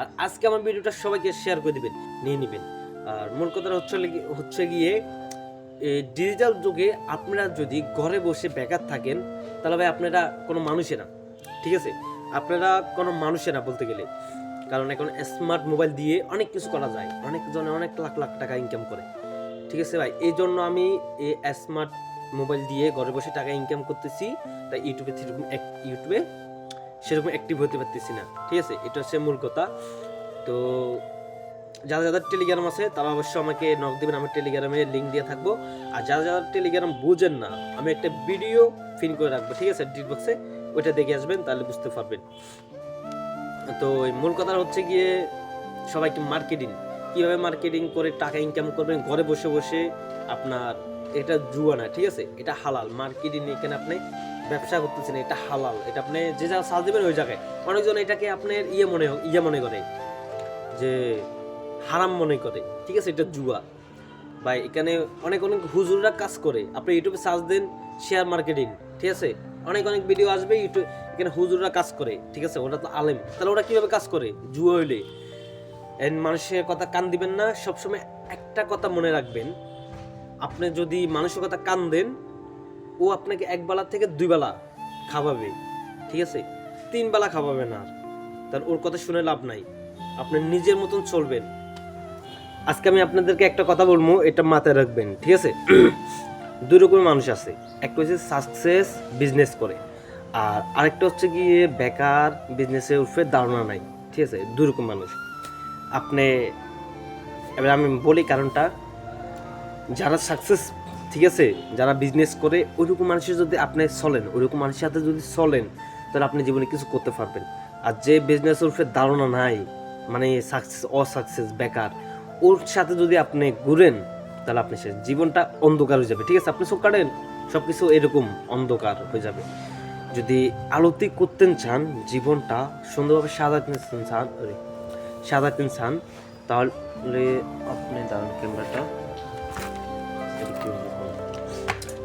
আর আজকে আমার ভিডিওটা সবাইকে শেয়ার করে দিবেন, নিয়ে নেবেন। আর মূল কথাটা হচ্ছে হচ্ছে গিয়ে ডিজিটাল যুগে আপনারা যদি ঘরে বসে বেকার থাকেন, তাহলে ভাই আপনারা কোনো মানুষে না, ঠিক আছে? আপনারা কোনো মানুষে না বলতে গেলে। কারণ এখন স্মার্ট মোবাইল দিয়ে অনেক কিছু করা যায়, অনেক জনে অনেক লাখ লাখ টাকা ইনকাম করে, ঠিক আছে ভাই? এই জন্য আমি এই স্মার্ট মোবাইল দিয়ে ঘরে বসে টাকা ইনকাম করতেছি, তাই ইউটিউবে ইউটিউবে সেরকম অ্যাক্টিভ হতে পারতেছি না। ঠিক আছে? এটা হচ্ছে মূল কথা। তো যারা যাদের টেলিগ্রাম আছে, তারা অবশ্যই আমাকে নক দেবেন। আমার টেলিগ্রামে লিঙ্ক দিয়ে থাকব। আর যারা যারা টেলিগ্রাম বুঝেন না, আমি একটা ভিডিও ফিন করে রাখব। ঠিক আছে? ডিট বক্সে ওইটা দেখে আসবেন, তাহলে বুঝতে পারবেন। তো মূল কথা হচ্ছে গিয়ে, সবাইকে মার্কেটিং কীভাবে মার্কেটিং করে টাকা ইনকাম করবেন? ঘরে বসে বসে আপনার এটা জুয়া না, ঠিক আছে? এটা হালাল। মার্কেটিং এখানে আপনি ব্যবসা করতেছেন, এটা হালাল। এটা আপনি যে জায়গায় সাজ দেবেন ওই জায়গায়। অনেকজন এটাকে আপনার ইয়ে মনে ইয়ে মনে করে, যে হারাম মনে করে। ঠিক আছে, এটা জুয়া। বা এখানে অনেক অনেক হুজুররা কাজ করে। আপনি ইউটিউবে সার্চ দেন শেয়ার মার্কেটিং ঠিক আছে? অনেক অনেক ভিডিও আসবে ইউটিউব এখানে হুজুররা কাজ করে, ঠিক আছে? ওরা তো আলেম। তাহলে ওরা কীভাবে কাজ করে? জুয়া হইলে। মানুষের কথা কান দিবেন না, সবসময় একটা কথা মনে রাখবেন। আপনি যদি মানুষের কথা কান দেন ও আপনাকে এক বেলা থেকে দুই বেলা খাওয়াবে, ঠিক আছে? তিন বেলা খাওয়াবে না আর। তার ওর কথা শুনে লাভ নাই। আপনি নিজের মতন চলবেন। আজকে আমি আপনাদেরকে একটা কথা বলব, এটা মাথায় রাখবেন, ঠিক আছে? দুই রকমের মানুষ আছে। একটা হচ্ছে সাকসেস বিজনেস করে, আর আরেকটা হচ্ছে গিয়ে বেকার বিজনেসে উঠবে, ধারণা নাই, ঠিক আছে? দুই রকম মানুষ। আপনি, এবার আমি বলি কারণটা, যারা সাকসেস ঠিক আছে? যারা বিজনেস করে ওইরকম মানুষের যদি আপনি চলেন ওইরকম মানুষের সাথে যদি চলেন তাহলে আপনি জীবনে কিছু করতে পারবেন। আর যে বিজনেস উঠবে ধারণা নাই মানে সাকসেস অসাকসেস বেকার ওর সাথে যদি আপনি ঘুরেন তাহলে আপনি শেষ জীবনটা অন্ধকার হয়ে যাবে। ঠিক আছে? আপনি চোখ কাটেন সব কিছু এরকম অন্ধকার হয়ে যাবে। যদি আলোতে করতে চান জীবনটা সুন্দরভাবে সাজাতে চান আরে, সাজাতে চান তাহলে আপনি দাঁড়ান ক্যামেরাটা।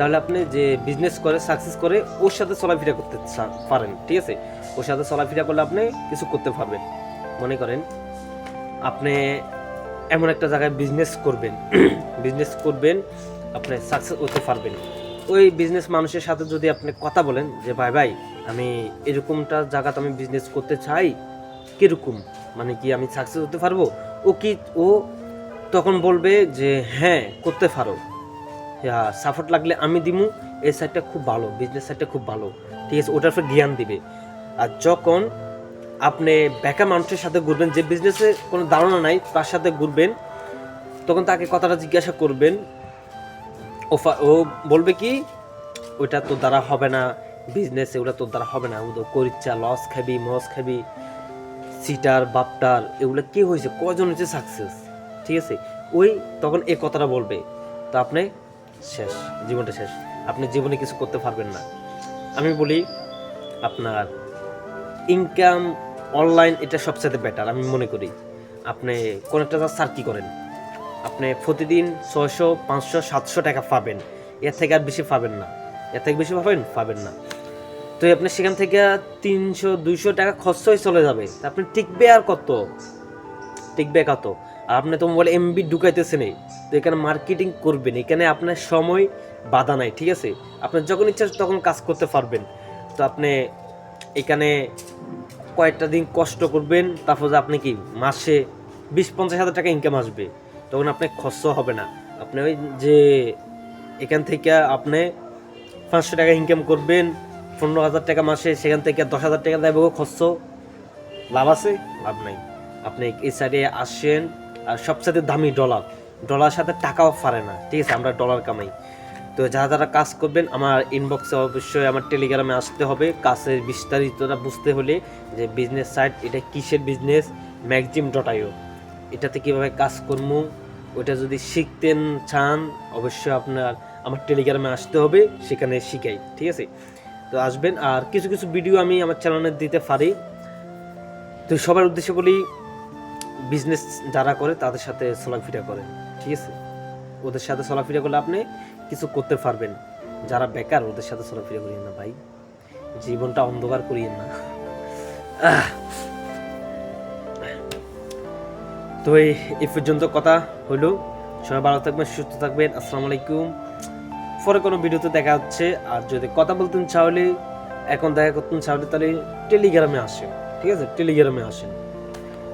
তাহলে আপনি যে বিজনেস করে সাকসেস করে, ওর সাথে চলাফেরা করতে পারেন, ঠিক আছে? ওর সাথে চলাফেরা করলে আপনি কিছু করতে পারবেন। মনে করেন, আপনি এমন একটা জায়গায় বিজনেস করবেন বিজনেস করবেন, আপনি সাকসেস হতে পারবেন। ওই বিজনেস মানুষের সাথে যদি আপনি কথা বলেন যে, ভাই ভাই, আমি এরকমটা জায়গাতে আমি বিজনেস করতে চাই, কীরকম? মানে কি আমি সাকসেস হতে পারব? ও কি, ও তখন বলবে যে হ্যাঁ করতে পারো। সাপোর্ট লাগলে আমি দিমু, এই সাইডটা খুব ভালো বিজনেস সাইডটা খুব ভালো। ঠিক আছে, ওটার উপর জ্ঞান দিবে। আর যখন আপনি বেকার মানুষের সাথে ঘুরবেন, যে বিজনেসে কোনো ধারণা নাই, তার সাথে ঘুরবেন, তখন তাকে কথাটা জিজ্ঞাসা করবেন। ও বলবে কি, ওইটা তোর দ্বারা হবে না বিজনেসে ওটা তোর দ্বারা হবে না। ও করিচ্ছা লস খাবি, মস খাবি সিটার বাপটার, এগুলো কি হয়েছে? কজন হয়েছে সাকসেস ঠিক আছে? ওই তখন এই কথাটা বলবে। তো আপনি শেষ, জীবনটা শেষ। আপনি জীবনে কিছু করতে পারবেন না। আমি বলি, আপনার ইনকাম অনলাইন এটা সবচেয়ে বেটার আমি মনে করি। আপনি কোন একটা সার্কি করেন? আপনি প্রতিদিন ছয়শো, পাঁচশো, সাতশো টাকা পাবেন। এর থেকে আর বেশি পাবেন না। এর থেকে বেশি পাবেন? পাবেন না। তো আপনি সেখান থেকে তিনশো, দুইশো টাকা খরচ হয়ে চলে যাবে। আপনি টিকবে আর কত? টিকবে কত? আর আপনি তো মোবাইল এমবি ঢুকাইতেছে নেই তো এখানে মার্কেটিং করবেন, এখানে আপনার সময় বাধা নাই, ঠিক আছে? আপনার যখন ইচ্ছা তখন কাজ করতে পারবেন। তো আপনি এখানে কয়েকটা দিন কষ্ট করবেন, তারপর যে আপনি কি মাসে বিশ পঞ্চাশ হাজার টাকা ইনকাম আসবে, তখন আপনার খরচ হবে না। আপনি ওই যে এখান থেকে আপনি পাঁচশো টাকা ইনকাম করবেন, পনেরো হাজার টাকা মাসে, সেখান থেকে দশ হাজার টাকা দেবো খরচ লাভ আছে? লাভ নাই। আপনি এই সাইডে আসেন, আর সবচেয়ে দামি ডলার ডলার সাথে টাকাও পারে না, ঠিক আছে? আমরা ডলার কামাই। তো যারা যারা কাজ করবেন, আমার ইনবক্সে অবশ্যই আমার টেলিগ্রামে আসতে হবে। কাজের বিস্তারিতটা বুঝতে হলে যে বিজনেস সাইট এটা কিসের বিজনেস ম্যাগজিম ডট আইও এটাতে কীভাবে কাজ করব ওটা যদি শিখতেন, চান, অবশ্যই আপনার, আমার টেলিগ্রামে আসতে হবে, সেখানে শিখাই, ঠিক আছে? তো আসবেন। আর কিছু কিছু ভিডিও আমি আমার চ্যানেলে দিতে পারি। তো সবার উদ্দেশ্যে বলি বিজনেস যারা করে, তাদের সাথে চলাফেরা করেন ঠিক আছে? ওদের সাথে চলাফেরা করলে আপনি কিছু করতে পারবেন। যারা বেকার, ওদের সাথে চলাফেরা করিয়েন না ভাই। জীবনটা অন্ধকার করিয়েন না। তো এই এই পর্যন্ত কথা হইল। সবাই ভালো থাকবেন, সুস্থ থাকবেন। আসসালামু আলাইকুম। পরে কোনো ভিডিওতে দেখা হচ্ছে। আর যদি কথা বলতেন চাহলে এখন দেখা করতেন চাহলে তাহলে টেলিগ্রামে আসেন, ঠিক আছে? টেলিগ্রামে আসেন।